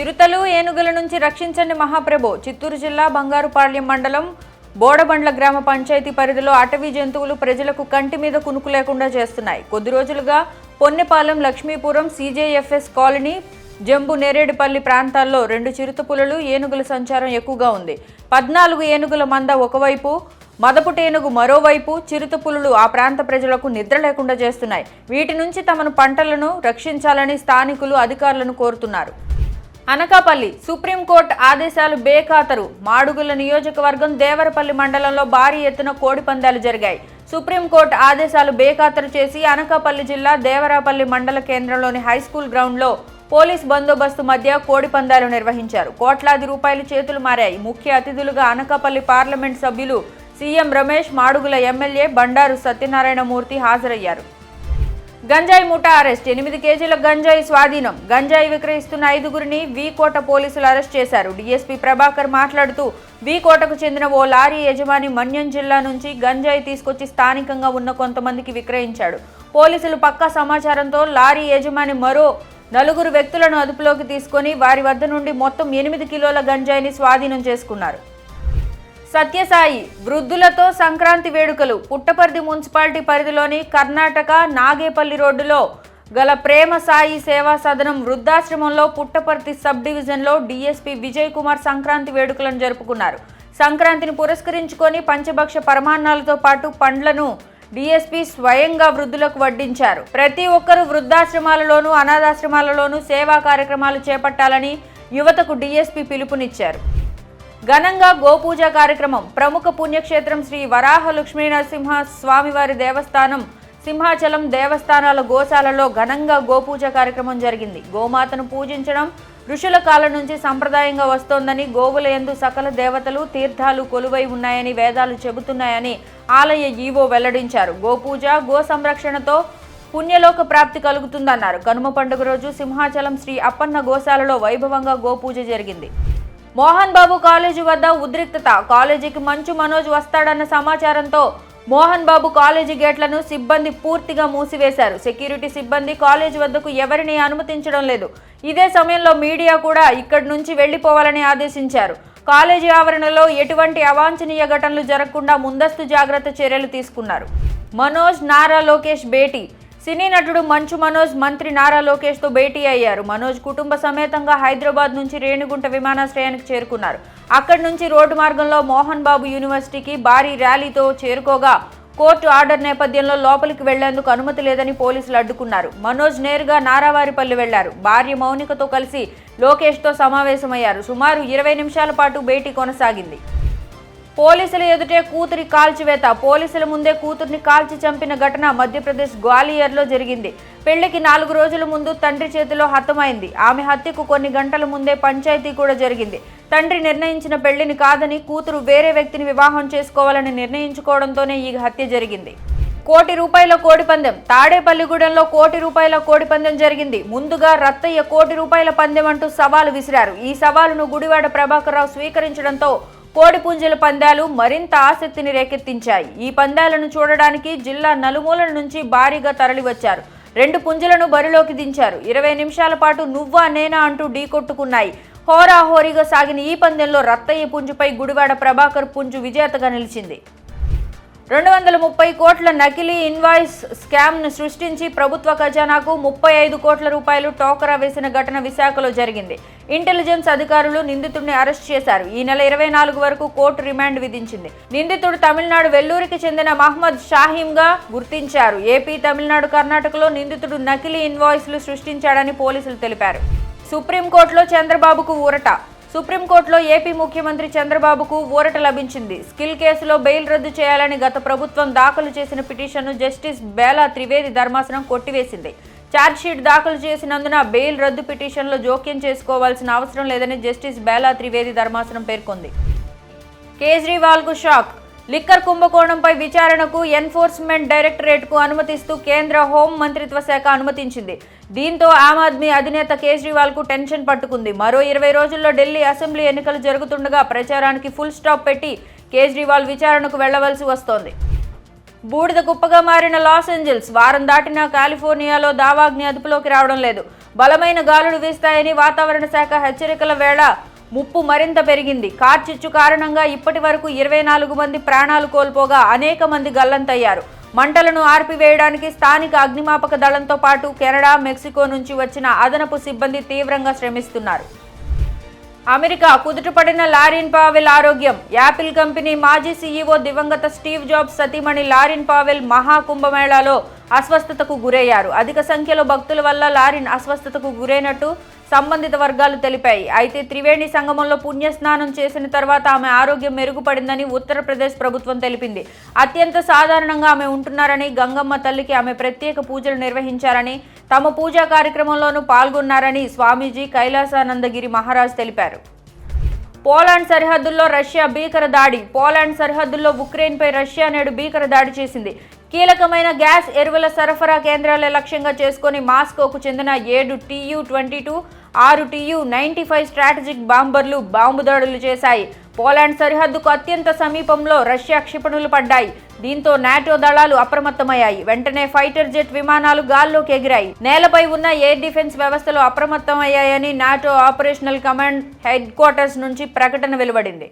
చిరుతలు ఏనుగుల నుంచి రక్షించండి మహాప్రభు. చిత్తూరు జిల్లా బంగారుపాళ్యం మండలం బోడబండ్ల గ్రామ పంచాయతీ పరిధిలో అటవీ జంతువులు ప్రజలకు కంటి మీద కునుకు లేకుండా చేస్తున్నాయి. కొద్ది రోజులుగా పొన్నెపాలెం లక్ష్మీపురం సీజేఎఫ్ఎస్ కాలనీ జంబు నేరేడుపల్లి ప్రాంతాల్లో రెండు చిరుతపులులు ఏనుగుల సంచారం ఎక్కువగా ఉంది. పద్నాలుగు ఏనుగుల మంద ఒకవైపు మదపుటేనుగు మరోవైపు చిరుతపులులు ఆ ప్రాంత ప్రజలకు నిద్ర లేకుండా చేస్తున్నాయి. వీటి నుంచి తమను పంటలను రక్షించాలని స్థానికులు అధికారులను కోరుతున్నారు. అనకాపల్లి సుప్రీంకోర్టు ఆదేశాలు బేఖాతరు. మాడుగుల నియోజకవర్గం దేవరపల్లి మండలంలో భారీ ఎత్తున కోడి పందాలు జరిగాయి. సుప్రీంకోర్టు ఆదేశాలు బేఖాతరు చేసి అనకాపల్లి జిల్లా దేవరాపల్లి మండల కేంద్రంలోని హైస్కూల్ గ్రౌండ్లో పోలీస్ బందోబస్తు మధ్య కోడి పందాలు నిర్వహించారు. కోట్లాది రూపాయలు చేతులు మారాయి. ముఖ్య అతిథులుగా అనకాపల్లి పార్లమెంట్ సభ్యులు సీఎం రమేష్ మాడుగుల ఎమ్మెల్యే బండారు సత్యనారాయణమూర్తి హాజరయ్యారు. గంజాయి ముఠా అరెస్ట్. ఎనిమిది కేజీల గంజాయి స్వాధీనం. గంజాయి విక్రయిస్తున్న ఐదుగురిని వీకోట పోలీసులు అరెస్ట్ చేశారు. డీఎస్పీ ప్రభాకర్ మాట్లాడుతూ వీకోటకు చెందిన ఓ లారీ యజమాని మన్యం జిల్లా నుంచి గంజాయి తీసుకొచ్చి స్థానికంగా ఉన్న కొంతమందికి విక్రయించాడు. పోలీసులు పక్కా సమాచారంతో లారీ యజమాని మరో నలుగురు వ్యక్తులను అదుపులోకి తీసుకొని వారి వద్ద నుండి మొత్తం ఎనిమిది కిలోల గంజాయిని స్వాధీనం చేసుకున్నారు. సత్యసాయి వృద్ధులతో సంక్రాంతి వేడుకలు. పుట్టపర్తి మున్సిపాలిటీ పరిధిలోని కర్ణాటక నాగేపల్లి రోడ్డులో గల ప్రేమ సాయి సేవా సదనం వృద్ధాశ్రమంలో పుట్టపర్తి సబ్ డివిజన్లో డీఎస్పీ విజయ్ కుమార్ సంక్రాంతి వేడుకలను జరుపుకున్నారు. సంక్రాంతిని పురస్కరించుకొని పంచభక్ష పరమాన్నాలతో పాటు పండ్లను డీఎస్పీ స్వయంగా వృద్ధులకు వడ్డించారు. ప్రతి ఒక్కరూ వృద్ధాశ్రమాలలోనూ అనాథాశ్రమాలలోనూ సేవా కార్యక్రమాలు చేపట్టాలని యువతకు డీఎస్పీ పిలుపునిచ్చారు. ఘనంగా గోపూజ కార్యక్రమం. ప్రముఖ పుణ్యక్షేత్రం శ్రీ వరాహ లక్ష్మీనరసింహ స్వామివారి దేవస్థానం సింహాచలం దేవస్థానాల గోశాలలో ఘనంగా గోపూజ కార్యక్రమం జరిగింది. గోమాతను పూజించడం ఋషుల కాలం నుంచి సంప్రదాయంగా వస్తోందని గోవుల యందు సకల దేవతలు తీర్థాలు కొలువై ఉన్నాయని వేదాలు చెబుతున్నాయని ఆలయ ఈవో వెల్లడించారు. గోపూజ గో సంరక్షణతో పుణ్యలోక ప్రాప్తి కలుగుతుందన్నారు. కనుమ పండుగ రోజు సింహాచలం శ్రీ అప్పన్న గోశాలలో వైభవంగా గోపూజ జరిగింది. మోహన్ బాబు కాలేజీ వద్ద ఉద్రిక్తత. కాలేజీకి మంచు మనోజ్ వస్తాడన్న సమాచారంతో మోహన్ బాబు కాలేజీ గేట్లను సిబ్బంది పూర్తిగా మూసివేశారు. సెక్యూరిటీ సిబ్బంది కాలేజీ వద్దకు ఎవరిని అనుమతించడం లేదు. ఇదే సమయంలో మీడియా కూడా ఇక్కడి నుంచి వెళ్ళిపోవాలని ఆదేశించారు. కాలేజీ ఆవరణలో ఎటువంటి అవాంఛనీయ ఘటనలు జరగకుండా ముందస్తు జాగ్రత్త చర్యలు తీసుకున్నారు. మనోజ్ నారా లోకేష్ భేటీ. సినీ నటుడు మంచు మనోజ్ మంత్రి నారా లోకేష్తో భేటీ అయ్యారు. మనోజ్ కుటుంబ సమేతంగా హైదరాబాద్ నుంచి రేణిగుంట విమానాశ్రయానికి చేరుకున్నారు. అక్కడి నుంచి రోడ్డు మార్గంలో మోహన్ బాబు యూనివర్సిటీకి భారీ ర్యాలీతో చేరుకోగా కోర్టు ఆర్డర్ నేపథ్యంలో లోపలికి వెళ్ళేందుకు అనుమతి లేదని పోలీసులు అడ్డుకున్నారు. మనోజ్ నేరుగా నారావారిపల్లి వెళ్ళారు. భార్య మౌనికతో కలిసి లోకేష్తో సమావేశమయ్యారు. సుమారు ఇరవై నిమిషాల పాటు భేటీ కొనసాగింది. పోలీసుల ఎదుటే కూతురి కాల్చివేత. పోలీసుల ముందే కూతుర్ని కాల్చి చంపిన ఘటన మధ్యప్రదేశ్ గ్వాలియర్లో జరిగింది. పెళ్ళికి నాలుగు రోజుల ముందు తండ్రి చేతిలో హతమైంది. ఆమె హత్యకు కొన్ని గంటల ముందే పంచాయతీ కూడా జరిగింది. తండ్రి నిర్ణయించిన పెళ్ళిని కాదని కూతురు వేరే వ్యక్తిని వివాహం చేసుకోవాలని నిర్ణయించుకోవడంతోనే ఈ హత్య జరిగింది. కోటి రూపాయల కోడిపందెం తాడేపల్లిగూడెంలో కోటి రూపాయల కోడిపందెం జరిగింది. ముందుగా రత్తయ్య కోటి రూపాయల పందెం అంటూ సవాలు విసిరారు. ఈ సవాలును గుడివాడ ప్రభాకర్ రావు స్వీకరించడంతో కోడి పుంజుల పందాలు మరింత ఆసక్తిని రేకెత్తించాయి. ఈ పందాలను చూడడానికి జిల్లా నలుమూలల నుంచి భారీగా తరలివచ్చారు. రెండు పుంజులను బరిలోకి దించారు. ఇరవై నిమిషాల పాటు నువ్వా నేనా అంటూ ఢీకొట్టుకున్నాయి హోరాహోరీగా సాగిన ఈ పందెంలో రత్తయ్య పుంజుపై గుడివాడ ప్రభాకర్ పుంజు విజేతగా నిలిచింది. రెండు వందల ముప్పై కోట్ల నకిలీ ఇన్వాయిస్ స్కామ్ను సృష్టించి ప్రభుత్వ ఖజానాకు ముప్పై ఐదు కోట్ల రూపాయలు టోకరా వేసిన ఘటన విశాఖలో జరిగింది. ఇంటెలిజెన్స్ అధికారులు నిందితుడిని అరెస్ట్ చేశారు. ఈ నెల ఇరవై నాలుగు వరకు కోర్టు రిమాండ్ విధించింది. నిందితుడు తమిళనాడు వెల్లూరికి చెందిన మహ్మద్ షాహీంగా గుర్తించారు. ఏపీ తమిళనాడు కర్ణాటకలో నిందితుడు నకిలీ ఇన్వాయిస్లు సృష్టించాడని పోలీసులు తెలిపారు. సుప్రీంకోర్టులో చంద్రబాబుకు ఊరట. సుప్రీంకోర్టులో ఏపీ ముఖ్యమంత్రి చంద్రబాబుకు ఊరట లభించింది. స్కిల్ కేసులో బెయిల్ రద్దు చేయాలని గత ప్రభుత్వం దాఖలు చేసిన పిటిషన్ను జస్టిస్ బేలా త్రివేది ధర్మాసనం కొట్టివేసింది. ఛార్జ్షీట్ దాఖలు చేసినందున బెయిల్ రద్దు పిటిషన్లో జోక్యం చేసుకోవాల్సిన అవసరం లేదని జస్టిస్ బేలా త్రివేది ధర్మాసనం పేర్కొంది. కేజ్రీవాల్కు షాక్. లిక్కర్ కుంభకోణంపై విచారణకు ఎన్ఫోర్స్మెంట్ డైరెక్టరేట్కు అనుమతిస్తూ కేంద్ర హోం మంత్రిత్వ శాఖ అనుమతించింది. దీంతో ఆమ్ ఆద్మీ అధినేత కేజ్రీవాల్కు టెన్షన్ పట్టుకుంది. మరో ఇరవై రోజుల్లో ఢిల్లీ అసెంబ్లీ ఎన్నికలు జరుగుతుండగా ప్రచారానికి ఫుల్ స్టాప్ పెట్టి కేజ్రీవాల్ విచారణకు వెళ్ళవలసి వస్తోంది. బూడిద కుప్పగా మారిన లాస్ ఏంజల్స్ వారం దాటినా కాలిఫోర్నియాలో దావాగ్ని అదుపులోకి రావడం లేదు. బలమైన గాలులు వీస్తాయని వాతావరణ శాఖ హెచ్చరికల వేళ ముప్పు మరింత పెరిగింది. కార్చిచ్చు కారణంగా ఇప్పటి వరకు ఇరవై నాలుగు మంది ప్రాణాలు కోల్పోగా అనేక మంది గల్లంతయ్యారు. మంటలను ఆర్పివేయడానికి స్థానిక అగ్నిమాపక దళంతో పాటు కెనడా మెక్సికో నుంచి వచ్చిన అదనపు సిబ్బంది తీవ్రంగా శ్రమిస్తున్నారు. అమెరికా కుదుటపడిన లారిన్ పావెల్ ఆరోగ్యం. యాపిల్ కంపెనీ మాజీ సీఈఓ దివంగత స్టీవ్ జాబ్స్ సతీమణి లారిన్ పావెల్ మహాకుంభమేళాలో అస్వస్థతకు గురయ్యారు. అధిక సంఖ్యలో భక్తుల వల్ల లారిన్ అస్వస్థతకు గురైనట్టు సంబంధిత వర్గాలు తెలిపాయి. అయితే త్రివేణి సంగమంలో పుణ్యస్నానం చేసిన తర్వాత ఆమె ఆరోగ్యం మెరుగుపడిందని ఉత్తరప్రదేశ్ ప్రభుత్వం తెలిపింది. అత్యంత సాధారణంగా ఆమె ఉంటున్నారని గంగమ్మ తల్లికి ఆమె ప్రత్యేక పూజలు నిర్వహించారని తమ పూజా కార్యక్రమంలోనూ పాల్గొన్నారని స్వామీజీ కైలాసానందగిరి మహారాజ్ తెలిపారు. పోలాండ్ సరిహద్దుల్లో రష్యా భీకర దాడి. పోలాండ్ సరిహద్దుల్లో ఉక్రెయిన్పై రష్యా నేడు భీకర దాడి చేసింది. కీలకమైన గ్యాస్ ఎరువుల సరఫరా కేంద్రాల లక్ష్యంగా చేసుకుని మాస్కోకు చెందిన ఏడు టీయు ట్వంటీ టూ ఆరు టీయు నైంటీ ఫైవ్ స్ట్రాటజిక్ బాంబర్లు బాంబు దాడులు చేశాయి. పోలాండ్ సరిహద్దుకు అత్యంత సమీపంలో రష్యా క్షిపణులు పడ్డాయి. దీంతో నాటో దళాలు అప్రమత్తమయ్యాయి. వెంటనే ఫైటర్ జెట్ విమానాలు గాల్లోకి ఎగిరాయి. నేలపై ఉన్న ఎయిర్ డిఫెన్స్ వ్యవస్థలు అప్రమత్తమయ్యాయని NATO operational command headquarters నుంచి ప్రకటన వెలువడింది.